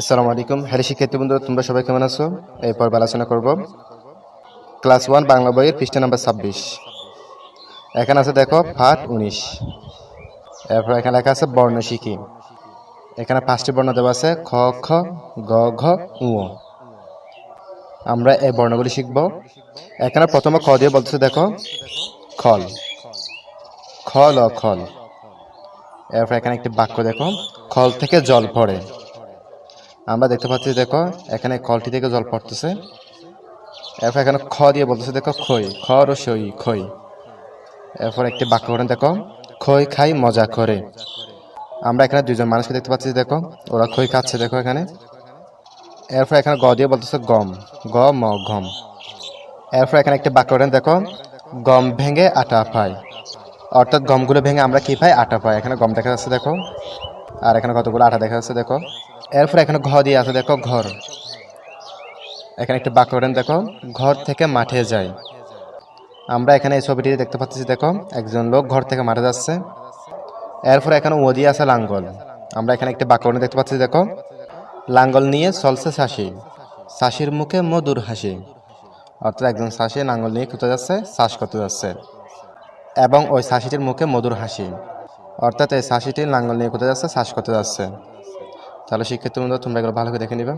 আসসালামু আলাইকুম। হ্যারি শিক্ষার্থী বন্ধু তোমরা সবাই কেমন আছো? এই পর্ব আলোচনা করব। ক্লাস ওয়ান বাংলা বইয়ের পৃষ্ঠা নাম্বার ছাব্বিশ। এখানে আছে দেখো ফাট উনিশ। এরপর এখানে লেখা আছে বর্ণ শিখি। এখানে পাঁচটি বর্ণ দেওয়া আছে, খ খ, গ, ঘ উ আমরা এই বর্ণগুলি শিখব। এখানে প্রথমে খ দিয়ে বলতেছে দেখো, খল। খল খল। এরপর এখানে একটি বাক্য দেখো, খল থেকে জল পড়ে। আমরা দেখতে পাচ্ছি, দেখো, এখানে কলটি থেকে জল পড়তেছে। এরপর এখানে খ দিয়ে বলতেছে, দেখো, খই, খ রসই, খই। এরপর একটি বাক্য করেন দেখো, খই খাই, মজা করে। আমরা এখানে দুজন মানুষকে দেখতে পাচ্ছি, দেখো, ওরা খই খাচ্ছে, দেখো, এখানে। এরপর এখানে গ দিয়ে বলতেছে, গম, গ, ম গম এরপর এখানে একটি বাক্য করেন দেখো, গম ভেঙে আটা পায়। অর্থাৎ গমগুলো ভেঙে আমরা কি পাই? আটা পাই। এখানে গম দেখা যাচ্ছে, দেখো, আর এখানে কতগুলো আটা দেখা যাচ্ছে, দেখো। এরপর এখানে ঘ দিয়ে আছে, দেখো ঘর। এখানে একটা বাক্য দেখো, ঘর থেকে মাঠে যায় আমরা এখানে এই ছবিটি দেখতে পাচ্ছি, দেখো, একজন লোক ঘর থেকে মাঠে যাচ্ছে। এরপর এখানে ও দিয়ে আছে, লাঙ্গল। আমরা এখানে একটা বাক্য দেখতে পাচ্ছি, দেখো, লাঙ্গল নিয়ে চলছে শাসি। শাসির মুখে মধুর হাসি। অর্থাৎ একজন শাসি লাঙ্গল নিয়ে কোথায় যাচ্ছে শ্বাস করতে যাচ্ছে। এবং ওই শাসিটির মুখে মধুর হাসি। অর্থাৎ এই শাসিটির লাঙ্গল নিয়ে কোথায় যাচ্ছে শ্বাস করতে যাচ্ছে। তাহলে শিক্ষার্থী বন্ধুরা তোমরা এগুলো ভালো করে দেখে নিবে।